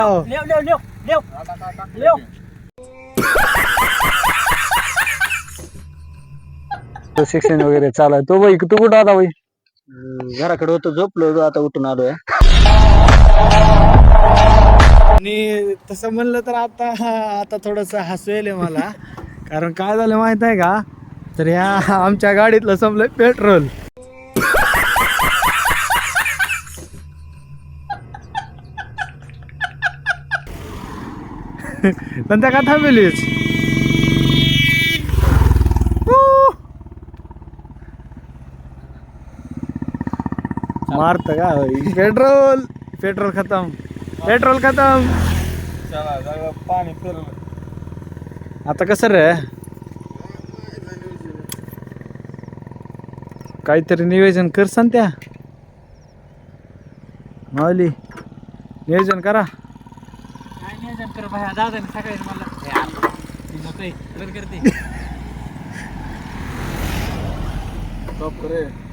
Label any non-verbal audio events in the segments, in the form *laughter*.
लेव लेव लेव लेव लेव शिक्षण वगैरे चालू आहे. तो बाई तू कुठं आता बाई? घराकडे होतो झोपलो आता उठून आलोय. आणि तसं म्हणलं तर आता आता थोडस हसू येईल मला. कारण काय झालं माहीत आहे का? तर ह्या आमच्या गाडीतलं संपलंय पेट्रोल. नंतर का थांबेलीस मारत का पेट्रोल पेट्रोल खतम पेट्रोल खतम. पाणी फिरलं. आता कसं रे? काहीतरी नियोजन कर सांग त्या माऊली नियोजन करा. भाया दादाने सकाळी मला हे आलं. ती करते. टॉप करे.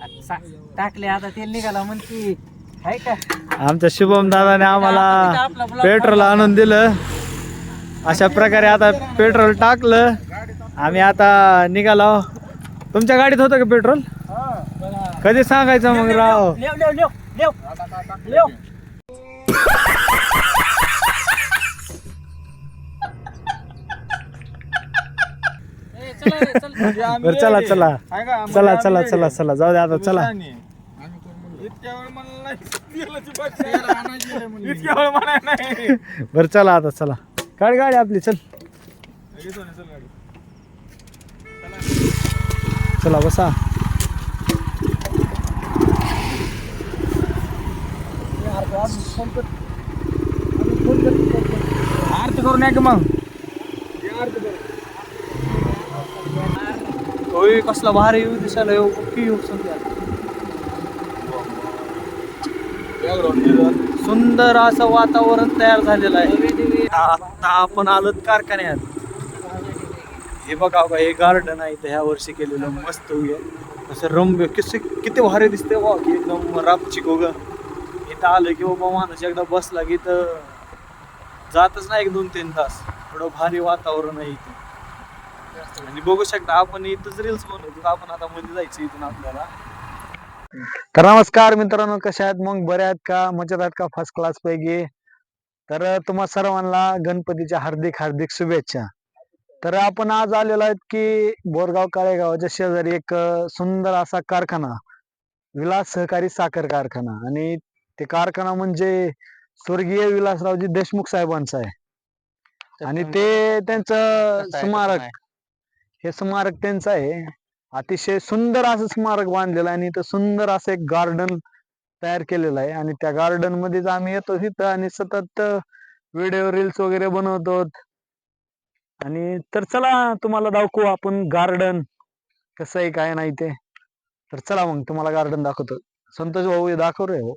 आता सा- टाकले आता तेल निघाला म्हणती. आमच्या शुभम दादाने आम्हाला पेट्रोल आणून दिलं. अशा प्रकारे आता पेट्रोल टाकलं. आम्ही आता निघालो. तुमच्या गाडीत होतं का पेट्रोल? कधी सांगायचं मग राव? लेव लेव लेव लेव. लेव. ए, चला रे, चल. बरं चला चला. चला चला चला चला. जाऊ दे आता चला. इतक्या वेळ मला नाही. तेलाची बाटली. आणायची. इतक्या वेळ मला नाही. बरं चला आता चला. काढ गाडी आपली चल. लगेच होणे, चल गाडी. चला बसा. आरती करून या की मग होय कसला भारी येऊ दिसायला येऊ की येऊ सध्या सुंदर असं वातावरण तयार झालेलं आहे. आता आपण आलोत कारखान्यात. हे बघा बघा हे गार्डन आहे इथं. ह्या वर्षी केलेलं मस्त उगे असं रम्य किती किती भारी दिसते वा की एकदम रापची गोग. इथं आलं की बाबा माणूस एकदा बसला की इथं जातच नाही एक दोन तीन तास. थोडं भारी वातावरण आहे इथं. आणि बघू शकता आपण इथंच रील्स बनवतो. आपण आता मध्ये जायचं इथून आपल्याला. तर नमस्कार मित्रांनो कशा आहेत? मग बऱ्या आहेत का? मजेत आहेत का? फर्स्ट क्लास पैकी? तर तुम्हा सर्वांना गणपतीच्या हार्दिक हार्दिक शुभेच्छा. तर आपण आज आलेलो आहेत की बोरगाव काळेगावच्या शेजारी एक सुंदर असा कारखाना. विलास सहकारी साखर कारखाना. आणि ते कारखाना म्हणजे स्वर्गीय विलासरावजी देशमुख साहेबांचा आहे. आणि ते त्यांचं स्मारक हे स्मारक त्यांचं आहे. अतिशय सुंदर असं स्मारक बांधलेलं आहे आणि इथं सुंदर असं एक गार्डन तयार केलेलं आहे. आणि त्या गार्डन मध्येच आम्ही येतो तिथं आणि सतत व्हिडिओ रील्स वगैरे बनवतो आणि तर चला तुम्हाला दाखवू आपण गार्डन कसं आहे काय नाही ते. तर चला मग तुम्हाला गार्डन दाखवतो. संतोष भाऊ हे दाखव रे हो.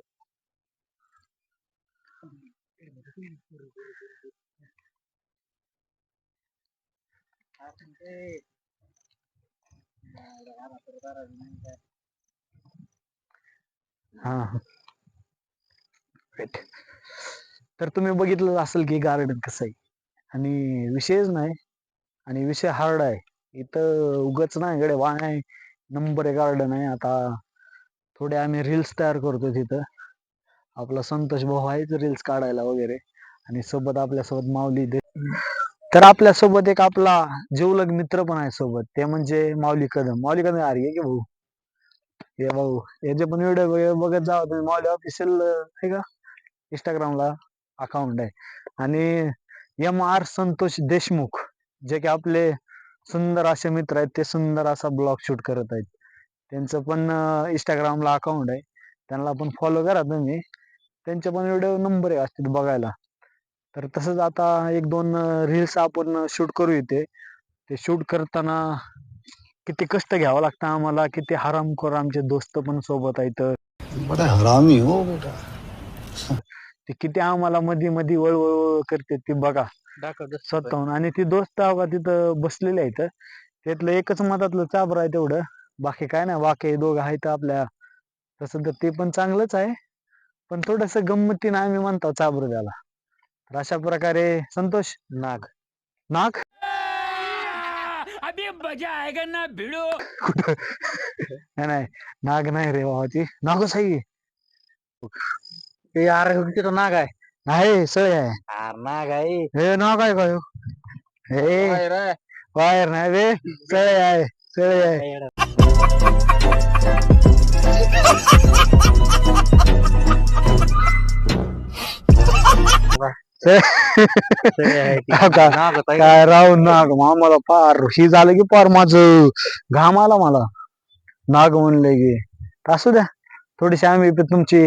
हा हा. तर तुम्ही बघितलं असेल की गार्डन कसं आहे. आणि विषयच नाही. आणि विषय हार्ड आहे. इथं उगच नाही गडे वाय नंबर आहे गार्डन आहे. आता थोडे आम्ही रील्स तयार करतो तिथं. आपला संतोष भाऊ आहेच रील्स काढायला वगैरे. आणि सोबत आपल्यासोबत माऊली दे तर आपल्यासोबत एक आपला जीवलग मित्र पण आहे सोबत. ते म्हणजे माऊली कदम. माऊली कदम अरे ये की भाऊ. हे भाऊ. याचे पण व्हिडिओ बघत जावा तुम्ही माऊली ऑफिशियल आहे का? इंस्टाग्रामला अकाउंट आहे. आणि एम आर संतोष देशमुख जे की आपले सुंदर असे मित्र आहेत ते सुंदर असा ब्लॉग शूट करत आहेत. त्यांचं पण इंस्टाग्रामला अकाउंट आहे. त्यांना पण फॉलो करा तुम्ही. त्यांचे पण व्हिडिओ नंबर आहे असतील बघायला. तर तसंच आता एक दोन रील्स आपण शूट करू इथे. ते शूट करताना किती कष्ट घ्यावं लागतं आम्हाला किती हरामखोर आमचे दोस्त पण सोबत आहेत. बड़ा हरामी हो. बेटा ते किती आम्हाला मध्ये मध्ये वळवळ वळ करते ती बघा. स्वतःहून. आणि ती दोस्त अवघा तिथं बसलेले आहेत. त्यातलं एकच मतातलं चाबर आहे तेवढं. बाकी काय नाही बाकी दोघं आहेत आपल्या. तसं तर ते पण चांगलंच आहे. पण थोडस गंमतीनं आम्ही म्हणतो चाबर त्याला तर अशा प्रकारे संतोष नाग. नाग? अभी मजा आएगा ना भिड़ो. कुठं? नाही नाही. नाग नाही रे भावाची नागच आहे यार तिथं नाग आहे. नाही सळ आहे. नाग आहे. हे नाग आहे काय हे? वायर नाही रे. सळे आहे सळे आहे. काय राव नाग? आम्हाला पार ही झालं की पार माझ. घाम आला मला. नाग म्हणले की असू द्या. थोडीशी आम्ही तुमची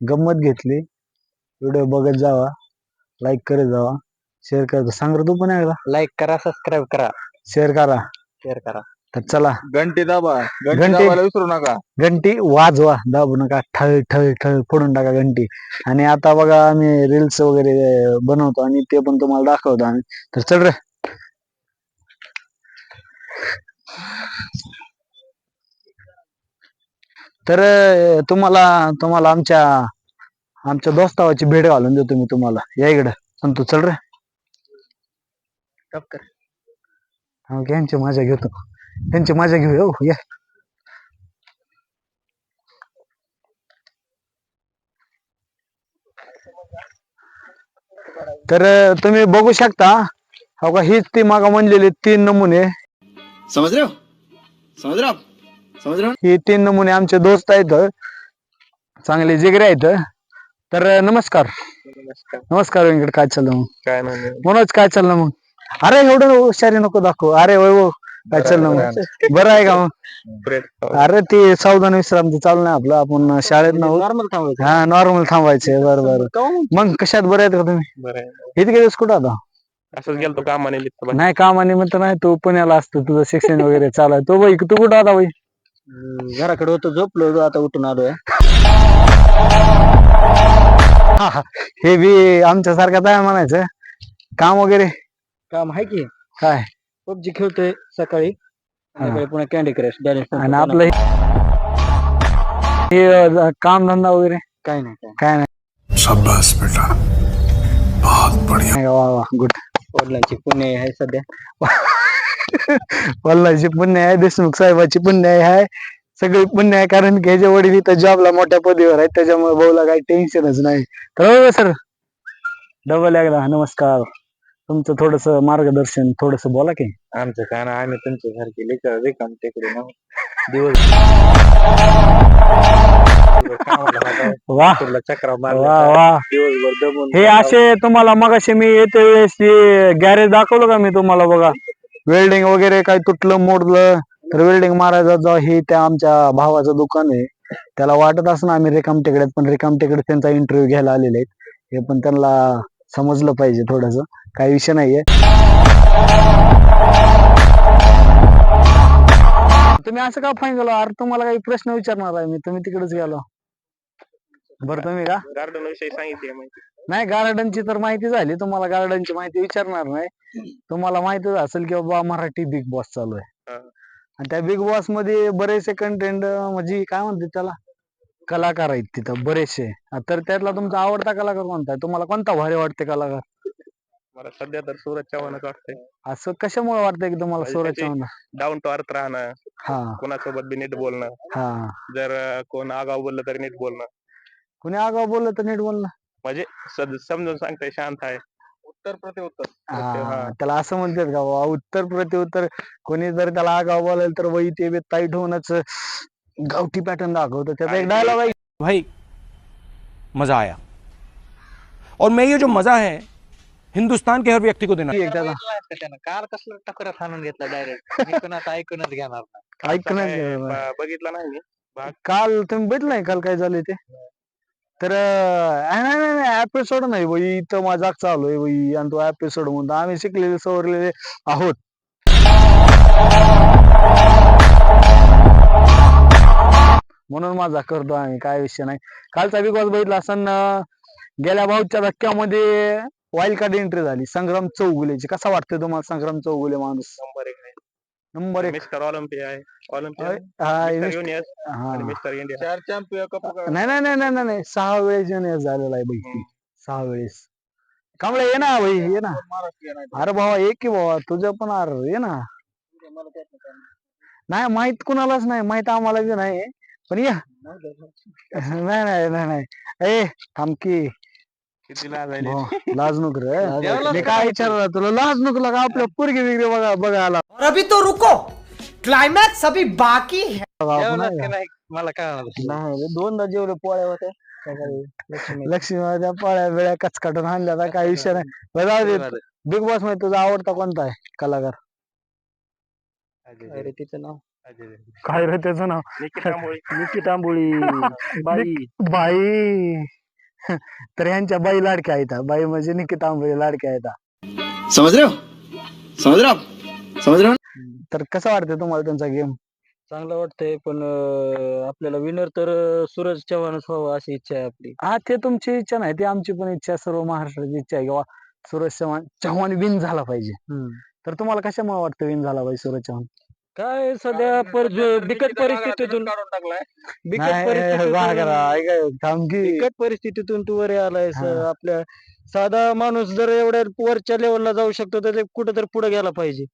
गंमत घेतली. व्हिडिओ बघत जावा. लाईक करत जावा. शेअर करत सांग तू पण एकदा. लाईक करा सबस्क्राईब करा. शेअर करा. शेअर करा. तर चला. घंटी दाबा. घंटी घंटी. दाबायला विसरू नका. घंटी वाजवा. दाबू नका. ठळ ठळ ठळ फोडून टाका घंटी. आणि आता बघा आम्ही रील्स वगैरे बनवतो आणि ते पण तुम्हाला दाखवतो आम्ही. तर चल रे. तर अं, तुम्हाला तुम्हाला आमच्या आमच्या दोस्तावाची भेट घालून देतो मी तुम्हाला. या इकडं. पण तू चल रे. हा, यांची मजा घेतो. त्यांची मजा घेऊ हो या. तर तुम्ही बघू शकता हो का हीच ती मागा म्हणलेली तीन नमुने. समझ रहे हो समझ रहे हो आप समझ रहे तीन नमुने आमचे दोस्त आहेत. चांगले जिगरे आहेत. तर नमस्कार. नमस्कार. व्यंकट काय चाललं मग? काय नाही. मनोज काय चाललं मग? अरे एवढं हुशारी नको दाखव. अरे वय वो काय चाललं मग. बरं आहे का मग? अरे ते सावधान विश्रांती चालू नाही आपलं आपण शाळेत ना नॉर्मल थांबायचं. हा नॉर्मल थांबायचे बरं बरं. मग कशात बरं आहेत का तुम्ही? बरं दिवस कुठं आता? असंच गेलतो कामाने नाही कामानिमित्त नाही तू पुण्याला असतो तुझं शिक्षण वगैरे चालू आहे. तो बाई तू कुठं आता बाई घराकडे होतो झोपलो आता उठून आलोय. हा, बी आमच्या सारखं आहे म्हणायचं. काम वगैरे? काम आहे की? काय? पबजी खेळतोय सकाळी. संध्याकाळी पुन्हा कॅन्डी क्रश आणि आपलं हे- हे काम धंदा वगैरे? काय नाही काय काय नाही. शाबाश बेटा. बहुत बढ़िया. वा वा गुड वडिलांची पुणे आहे सध्या. *laughs* वल्लाची पुण्य आहे देशमुख साहेबाची पुण्य आहे. सगळी पुण्य आहे कारण की ह्याचे वडील इथं जॉबला मोठ्या पदवीवर आहेत. त्याच्यामुळे भाऊला काही टेन्शनच नाही. तर सर डबल एकदा नमस्कार. तुमचं थोडस मार्गदर्शन थोडस बोला की. आमचं काय ना आम्ही तुमच्या सारखे लेकर रिकाम टेकडे ना दिवस कामाला जातो, वा. तुला चक्रा वा मारल्या वा. दिवसभर दमून हे असे तुम्हाला मगाशी मी येते वेळेस गॅरेज दाखवलं का मी तुम्हाला बघा? वेल्डिंग वगैरे काही तुटलं मोडलं तर वेल्डिंग मारायचा जा हे त्या आमच्या भावाचं दुकान आहे. त्याला वाटत असं आम्ही रिकाम टेकड्यात पण रिकाम टेकडे त्यांचा इंटरव्ह्यू घ्यायला आलेले आहेत. हे पण त्यांना समजलं पाहिजे थोडस. काही विषय नाहीये. तुम्ही असं का फाईन गेलो अरे तुम्हाला काही प्रश्न विचारणार आहे मी. तुम्ही तिकडेच गेलो. बरं तुम्ही का? गार्डन विषयी सांगितले माहिती. नाही गार्डनची तर माहिती झाली. तुम्हाला गार्डनची माहिती विचारणार नाही. तुम्हाला माहितीच असेल की बाबा मराठी बिग बॉस चालू आहे. आणि त्या बिग बॉसमध्ये बरेचसे कंटेंट म्हणजे काय म्हणते त्याला? कलाकार आहेत तिथं बरेचसे. तर त्यातला तुमचा आवडता कलाकार कोणता आहे? तुम्हाला कोणता भारी वाटते कलाकार? मला सध्या तर सूरज चव्हाणच वाटतंय असं कशामुळे वाटतंय की तुम्हाला म्हणजे सूरज त्याची- चव्हाण? डाऊन टू अर्थ राहणं हा. कोणासोबत बी नीट बोलणं हा. जर अं, कोण आगाव बोललं तर नीट बोलणं. कुणी आगाव बोललं तर नीट बोलणं. म्हणजे सद- समजून सांगताय शांत आहे. उत्तर प्रत्युत्तर हा, त्याला असं म्हणतात का बाबा उत्तर प्रत्युत्तर कोणी जर त्याला आगाव बोलायला तर वही ते बी ताईट होऊनच गावठी पॅटर्न दाखवतो. त्याचा एक आणि डायलॉग आहे. भाई मज़ा आया. और मैं ये जो मज़ा है हिंदुस्तान के हर व्यक्ति को देना। की एक त्याचा त्यानं. कार कसलं टकरात आणून घेतला डायरेक्ट *laughs* आता ऐकूनच घेणार नाही. ऐक काय, नाही ब- बघितलं नाही मी. काल तुम्ही बघितलं नाही काल काय झाले ते? तर नाही नाही नाही एपिसोड नाही बाई. इथं मजाक चालू आहे बाई. आणि तो एपिसोड म्हणतो आम्ही शिकलेले सवरलेले आहोत. म्हणून माझा करतो आम्ही. काय विषय नाही. कालचा बिग बॉस बघितला असताना गेल्या भाऊच्या धक्क्यामध्ये वाईल्ड कार्ड एंट्री झाली. संग्राम चौगुलेची. कसा वाटतोय तुम्हाला संग्राम चौगुले माणूस? नंबर एक आहे. नंबर एक. मिस्टर ऑलिम्पिया आहे. ऑलिम्पिया हा, मिस्टर मिस- युनियस हा. आणि मिस्टर इंडिया. चार चॅम्पियन कप नाही नाही नाही नाही नाही, नाही. सहा वेळेस जेनेस झालेला आहे बैठी सहा वेळेस. कांबळे ये ना भाई ये ना. अरे भावा ये की भावा. तुझं पण अरे ये ना. नाही माहीत कुणालाच नाही. माहीत आम्हाला बी नाही. पण या. *laughs* नाही नाही नाही नाही. ए थांब की. किती लाज लाज नको रे. मी काय विचारलं तुला? लाज नको लागा आपल्या पुरगी बिरगी बघा बघायला और अभी तो रुको. क्लाइमैक्स अभी बाकी है. नाही का? नाही मला काय नाही रे, दोनदा जेवढे पोळ्या होत्या. लक्ष्मी. पोळ्या बिळ्या कचकाटून आणल्या आता काही विषय नाही. बरं जाऊ दे. बिग बॉसमध्ये तुझा आवडता कोणता आहे? कलाकार. अरे तिचं नाव? काय रे त्याचं नाव? निकी तांबोळी *laughs* *laughs* बाई. बाई. तर ह्यांच्या बाई लाडक्या आहेत. बाई म्हणजे निकिता आंबळे लाडक्या आहेत हा. समझ रहे हो समझ रहे हो आप समझ रहे हो ना? तर कसं वाटतं तुम्हाला त्यांचा गेम चांगलं वाटतंय पण आपल्याला विनर तर सूरज चव्हाणच व्हावं अशी इच्छा आहे आपली. हा ते तुमची इच्छा नाही ती आमची पण इच्छा आहे, सर्व महाराष्ट्राची इच्छा आहे किंवा सुरेश चव्हाण चव्हाण विन झाला पाहिजे. तर तुम्हाला कशामुळे वाटतं विन झाला पाहिजे सुरेश चव्हाण? काय सध्या पर बिकट परिस्थितीतून काढून टाकलाय बिकट परिस्थितीतून. बिकट तू वर आलाय हा. आपल्या साधा माणूस जर एवढ्या वरच्या लेवलला जाऊ शकतो तर ते कुठेतरी पुढे गेला पाहिजे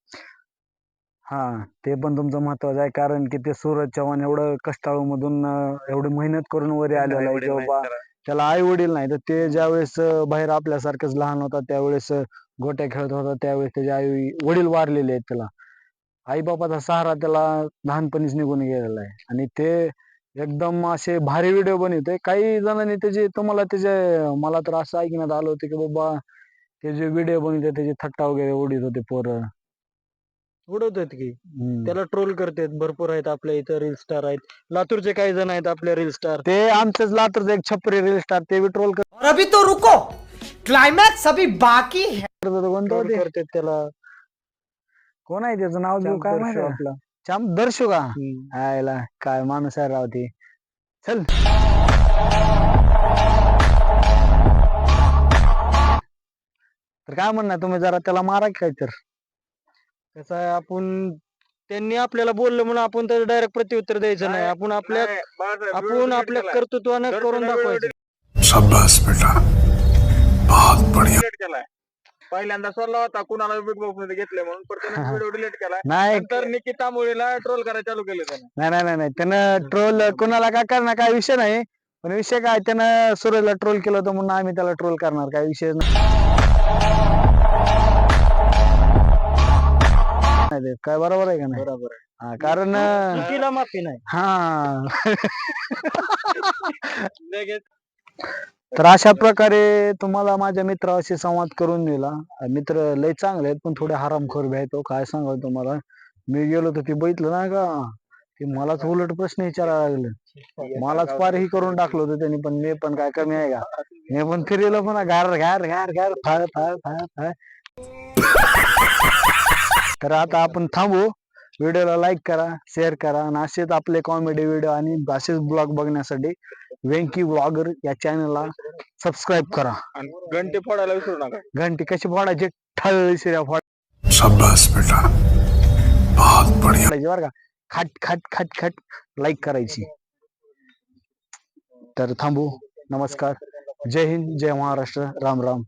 हा ते पण तुमचं महत्वाचं आहे कारण की ते सूरज चव्हाण एवढं कष्टाळू मधून एवढी मेहनत करून वर आलेला आहे की बाबा त्याला आई वडील नाही तर ते ज्यावेळेस अं, बाहेर आपल्यासारखंच लहान होता त्यावेळेस अं, गोट्या खेळत होता त्यावेळेस त्याचे आई वडील वारलेले आहेत त्याला आई बापाचा सहारा त्याला लहानपणीच निघून गेलेला आहे. आणि ते एकदम असे भारी व्हिडिओ बनवते. काही जणांनी त्याचे तुम्हाला त्याचे मला तर असं ऐकण्यात आलं होतं की बाबा ते जे व्हिडिओ बनवते त्याची थट्टा वगैरे उडीत होते पोरं. उडवतात की. त्याला ट्रोल करतात. भरपूर आहेत आपल्या इथं रील स्टार आहेत. लातूरचे काही जण आहेत आपल्या रील स्टार ते आमचंच लातूरचं एक छपरी रील स्टार ते बी ट्रोल और अभी तो रुको. क्लाइमैक्स अभी बाकी है. करतात त्याला. कोण आहे त्याचं नाव देऊ काय माहिती? आपला. चांप दर्शू का. आयला काय माणूस आहे राव ते. चल. तर काय म्हणणार तुम्ही जरा त्याला मारा की काय तर कसं आहे आपण त्यांनी आपल्याला बोललं म्हणून आपण तर डायरेक्ट प्रत्युत्तर द्यायचं नाही. आपण आपल्या आपण आपल्या कर्तृत्वानं करून दाखवायचं. बेटा. बहुत बढ़िया. पहिल्यांदा सोडला होता कुणाला बिग बॉक्समध्ये घेतले म्हणून पण त्याने व्हिडिओ डिलीट *laughs* नाही. नंतर निकी तांबोळीला ट्रोल करायला चालू केलं त्याने. नाही नाही नाही नाही. त्यानं ट्रोल कोणाला काय करणार काय विषय नाही. पण विषय काय त्यानं सूरजला ट्रोल केलं होतं म्हणून आम्ही त्याला ट्रोल करणार काय विषय नाही. नाही ते काय बरोबर आहे का नाही? बरोबर आहे. हा कारण अं, चुकीला माफी नाही. हा. *laughs* लगेच. तर अशा प्रकारे तुम्हाला माझ्या मित्राशी संवाद करून दिला. मित्र लय चांगले आहेत पण थोडे हरामखोर बी आहेत हो. काय सांगा तुम्हाला? मी गेलो तर ते बघितलं ना का? ते मलाच उलट प्रश्न विचारायला लागले. मलाच पारही करून टाकलं होतं त्यांनी पण मी पण काय कमी आहे का? मी पण फिरलो पण घार घार घार घार फाळ फाळ फाळ फाळ. तर आता आपण थांबू. व्हिडिओला लाईक करा शेअर करा आणि असेच आपले कॉमेडी व्हिडिओ आणि असेच ब्लॉग बघण्यासाठी वेंकी ब्लॉगर या चॅनलला सबस्क्राईब करा. आणि घंटे फोडायला विसरू नका. घंटी कशी फोडायची? ठळ शिऱ्या शाबाश बेटा. बहुत बढ़िया. फोडायची बरं का? खट खट खट खट लाईक करायची. तर थांबू. नमस्कार. जय हिंद जय महाराष्ट्र. राम राम.